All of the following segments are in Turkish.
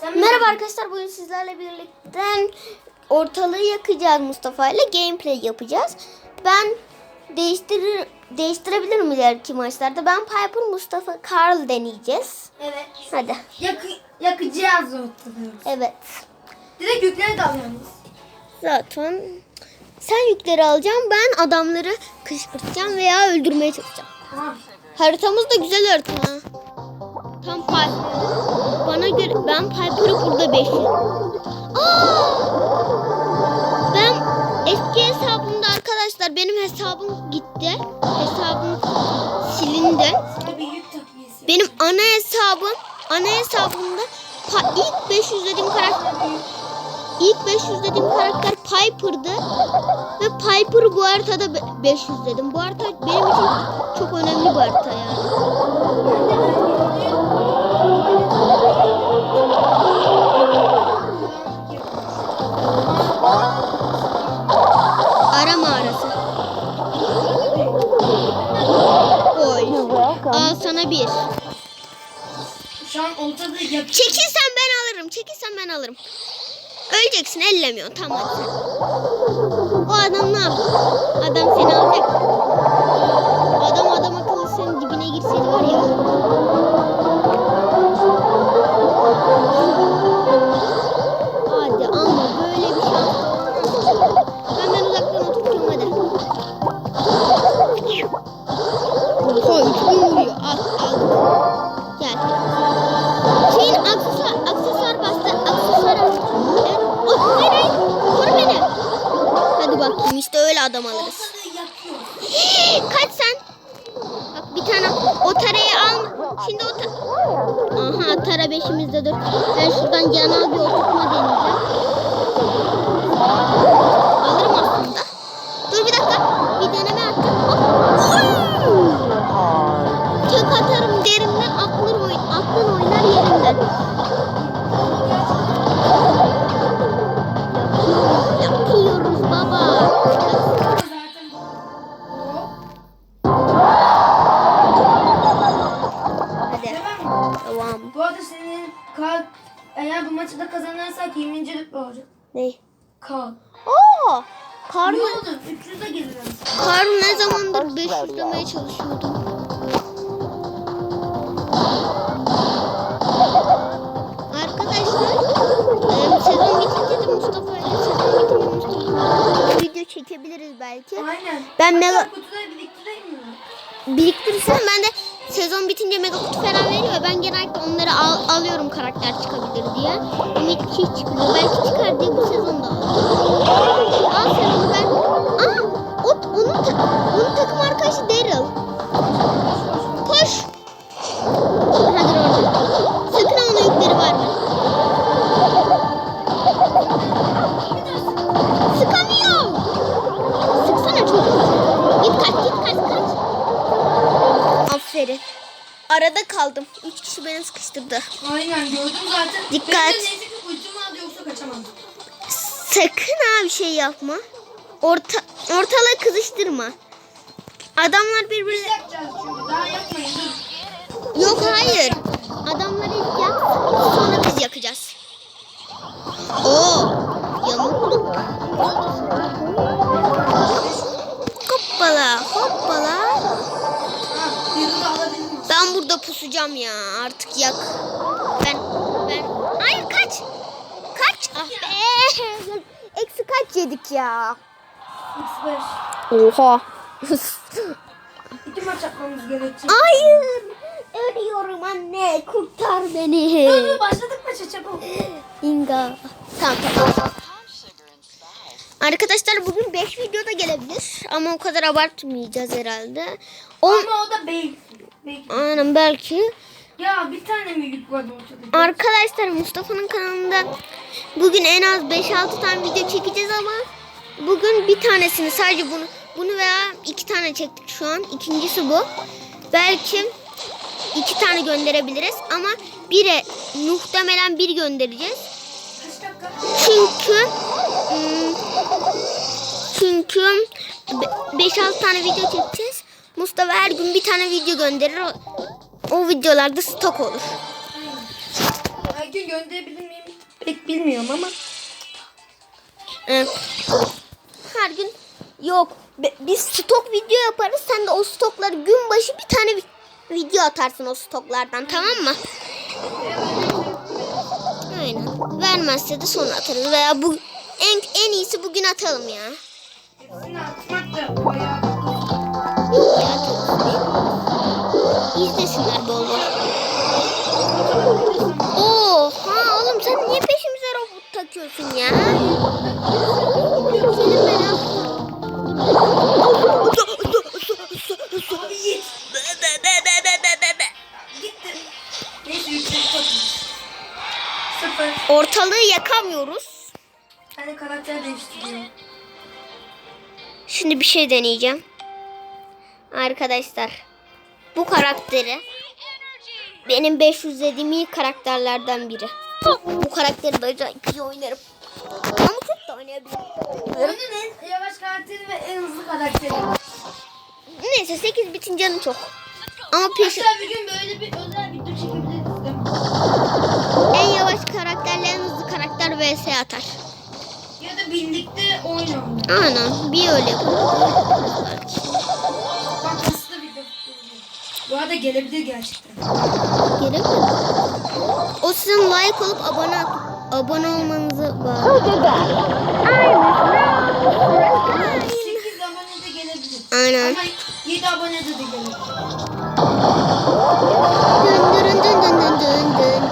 Sen Merhaba arkadaşlar bugün sizlerle birlikte ortalığı yakacağız Mustafa ile gameplay yapacağız. Ben değiştirir değiştirebilirim ileriki maçlarda. Ben Piper Mustafa Carl deneyeceğiz. Evet. Hadi. Yakı, yakacağız ortalığı. Evet. Direkt yükleri de alıyoruz. Zaten sen yükleri alacaksın. Ben adamları kışkırtacağım veya öldürmeye çalışacağım. Tamam. Haritamız da güzel harita. Tam Piper. Bana göre ben Piper'ı burada 5 Aa! Ben eski hesabımda arkadaşlar benim hesabım gitti. Hesabım silindi. Benim ana hesabım ana hesabımda ilk 500 dediğim karakter ilk 500 dediğim karakter Piper'dı. Ve Piper'ı bu haritada be- 500 dedim. Bu harita benim için çok önemli bir harita yani. Ara mağarası. Oy. Al sana bir. Şu an ortada yak. Çekilsen ben alırım. Çekilsen ben alırım. Öleceksin ellemiyor. Tamam hadi. O adam ne yaptı? Adam seni alacak. Adam adam akıllı senin dibine girseydi var ya. Hadi bakayım işte öyle adam alırız. Yakıyor. Kaç sen? Bak bir tane o tarayı al. Şimdi o ta... Aha tara beşimizde dur. Ben şuradan yanal bir oturtma deneyeceğim. Alırım aslında. Dur bir dakika. Bir deneme attım. Hop. Tek atarım derimden aklın, oyn aklın oynar yerinden. 20. rütbe olacak. Ne? Kal. Oo! Kar Ne mı? oldu? 300'e geliriz. Kar ne zamandır 500 demeye çalışıyordum. Arkadaşlar sezon bitince de Mustafa ile sezon bitince Mustafa video çekebiliriz belki. Aynen. Ben mega kutuları biriktireyim mi? biriktirirsen ben de sezon bitince mega kutu falan veriyor. Ben genellikle onları al- alıyorum karakter çıkabilir diye. Ümit hiç çıkmıyor. Belki çıkar diye bu sezonda. Al sen onu ben. Aa, o, onun, ta- onun Arada kaldım. Üç kişi beni sıkıştırdı. Aynen gördüm zaten. Dikkat. Ben de neyse ki ultimi aldı yoksa kaçamam. Sakın abi şey yapma. Orta, ortalığı kızıştırma. Adamlar birbirine... Daha yapmayın. Yok hayır. Adamları ilk yaksın sonra biz yakacağız. Oo. Hoppala hoppala. Burada pusacağım ya artık yak. Ben ben hayır kaç. Kaç. Ah be. Eksi kaç yedik ya. X5. Oha. İki maç yapmamız gerekecek. hayır. Ölüyorum anne. Kurtar beni. Dur dur başladık maça çabuk. Inga. Tamam tamam. Arkadaşlar bugün 5 video da gelebilir ama o kadar abartmayacağız herhalde. On, Ama o da belki. Belki. aynen belki. Ya bir tane mi yük vardı ortada? Arkadaşlar Mustafa'nın kanalında bugün en az 5-6 tane video çekeceğiz ama bugün bir tanesini sadece bunu bunu veya iki tane çektik şu an. İkincisi bu. Belki iki tane gönderebiliriz ama bire muhtemelen bir göndereceğiz. Çünkü ım, çünkü 5-6 tane video çekeceğiz. Mustafa her gün bir tane video gönderir. O, o videolarda stok olur. Her gün gönderebilir miyim? Pek bilmiyorum ama. Her gün yok. Biz stok video yaparız. Sen de o stokları gün başı bir tane vi- video atarsın o stoklardan tamam mı? Aynen. Vermezse de sonra atarız veya bu en en iyisi bugün atalım ya. Hepsini atmak da bayağı Ya atarız. İzlesinler bol bol. Oo, ha oğlum sen niye peşimize robot takıyorsun ya? Senin merak. Abi git. Gitti. Neyse yüksek. Sıfır. Ortalığı yakamıyoruz. Ben de karakter değiştiriyorum. Şimdi bir şey deneyeceğim. Arkadaşlar. Bu karakteri benim 500 dediğim iyi karakterlerden biri. Bu karakteri acayip iyi oynarım. Ama çok da oynayabilirim. En yavaş karakteri ve en hızlı karakteri. Neyse 8 bitin canı çok. Ama peşin Hatta bir gün böyle bir özel video çekebiliriz en yavaş karakterle en hızlı karakter vs atar. Ya da birlikte oyun oynayalım. Aynen bir öyle yapalım. Bu arada gelebilir gerçekten. Gerek mi? O sizin like olup abone abone olmanızı bağlı. 8 abone de gelebilir. Aynen. Ama 7 abone de de gelebilir. Dın dın dın dın dın dın.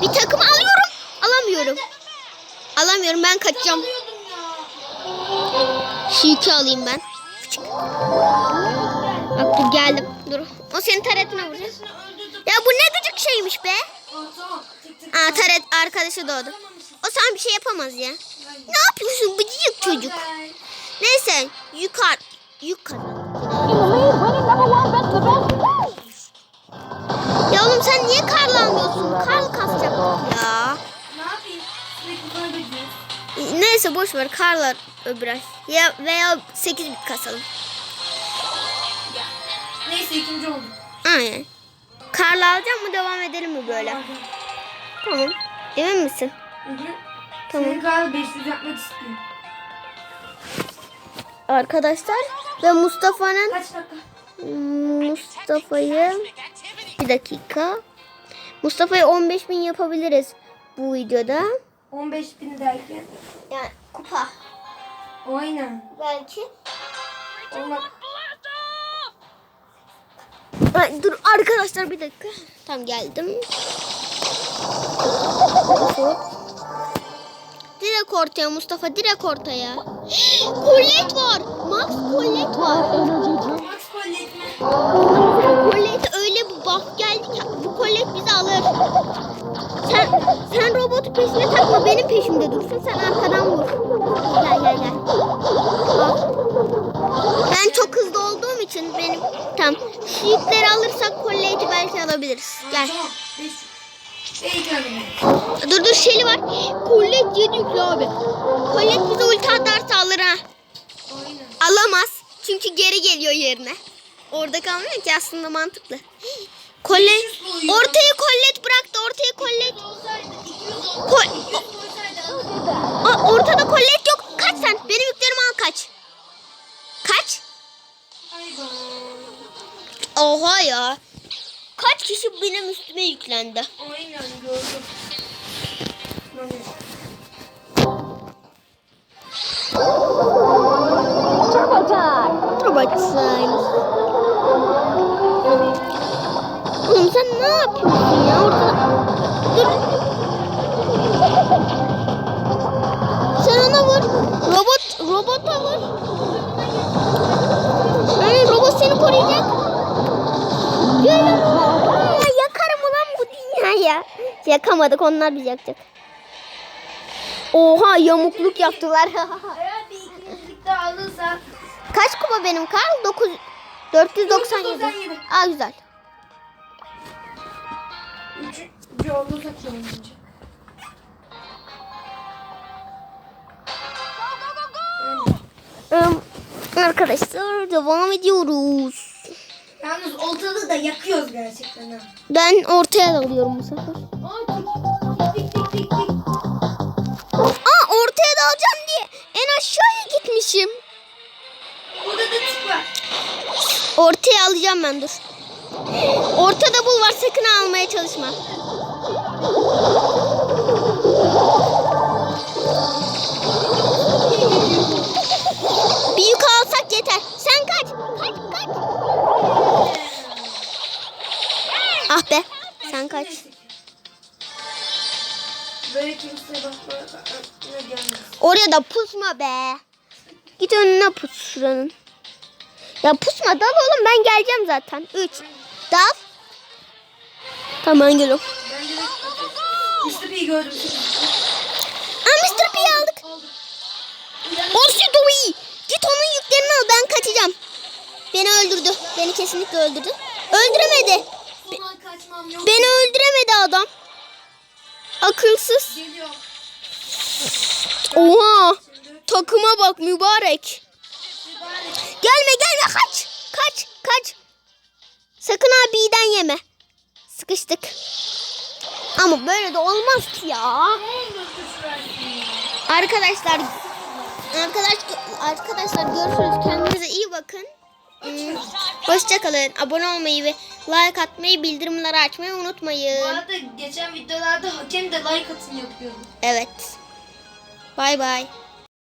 Bir takım alıyorum. Alamıyorum. Alamıyorum ben kaçacağım. Alıyordum ya. Alayım ben. Fıçık. Bak dur geldim. Dur. O senin taretine vuracak. Ya bu ne gıcık şeymiş be. Aa taret arkadaşı doğdu. O sana bir şey yapamaz ya. Ne yapıyorsun bıcık çocuk? Neyse yukar. Yük kazandık. Ya oğlum sen niye karla almıyorsun? Karl kasacak ya. Ne yapayım? Sürekli kaybediyoruz. Neyse boş ver karlar öbür ay. Ya veya 8 bit kasalım. Neyse ikinci olduk. Aynen. Karla alacağım mı devam edelim mi böyle? Pardon. Tamam. Emin misin? Hı hı. Tamam. Senin galiba 500 yapmak istiyor. Arkadaşlar ve Mustafa'nın Kaç dakika? Mustafa'yı bir dakika. Mustafa'yı 15 bin yapabiliriz bu videoda. 15 bin derken. Yani kupa. Aynen. Belki. Olmak. Ay, dur arkadaşlar bir dakika. Tam geldim. Direkt ortaya Mustafa direkt ortaya. Kollet var. Max kollet var. Max Collet mi? Kollet öyle bir buff geldi ki bu kollet bizi alır. Sen sen robotu peşine takma benim peşimde dursun sen arkadan vur. Gel gel gel. Al. Ben çok hızlı olduğum için benim tam şu ipleri alırsak kolleti belki alabiliriz. Gel. Tamam. 500. Belki alayım. Dur dur şeli var. Kollet yedi yüklü abi. Kollet bize ulti atarsa alır ha. Alamaz. Çünkü geri geliyor yerine. Orada kalmıyor ki aslında mantıklı. Kollet ortaya kollet bıraktı. Ortaya kollet. Olsaydı 200 olsaydı. Kol, 200 olsaydı alırdım. Aa, ortada kollet yok. Kaç sen. Benim yüklerimi al kaç. Kaç? Oha ya. Kaç kişi benim üstüme yüklendi. Aynen gördüm. Ne yapıyorsun ya ortada? Dur. Sen ona vur. Robot, robota vur. Aynen robot seni koruyacak. Gel yakarım ulan bu dünyaya. Yakamadık onlar bizi yakacak. Oha yamukluk yaptılar. Eğer bir ikincilik daha alırsa Kaç kupa benim Karl? 9 497. 497. Aa güzel. Üçüncü olursak. Em, arkadaşlar devam ediyoruz. Yalnız ortalığı da yakıyoruz gerçekten ha. Ben ortaya dalıyorum bu sefer. Aa tik tik tik tik tik. Aa ortaya dalacağım diye en aşağıya gitmişim. Burada da tik var. Ortaya alacağım ben dur. Ortada bul var sakın almaya çalışma. Bir yük alsak yeter. Sen kaç. Kaç kaç. Ah be. Sen kaç. Böyle kimse bakma ne gelmez. Oraya da pusma be. Git önüne pus şuranın. Ya pusma dal oğlum ben geleceğim zaten. Üç. Dal. Tamam ben geliyorum. Mr. P'yi gördüm. Aa Mr. P'yi aldık. Orsi Doi. Git onun yüklerini al ben kaçacağım. Beni öldürdü. Beni kesinlikle öldürdü. Öldüremedi. Yok. Beni öldüremedi adam. Akılsız. Oha. Takıma bak mübarek. Gelme gelme kaç. Kaç kaç. Sakın abiden yeme. Sıkıştık. Ama böyle de olmaz ki ya. Arkadaşlar arkadaş arkadaşlar görüşürüz. Kendinize iyi bakın. Hmm, Hoşçakalın. Abone olmayı ve like atmayı, bildirimleri açmayı Bu unutmayın. arada geçen videolarda hakem de like atın yapıyordu. Evet. Bay bay.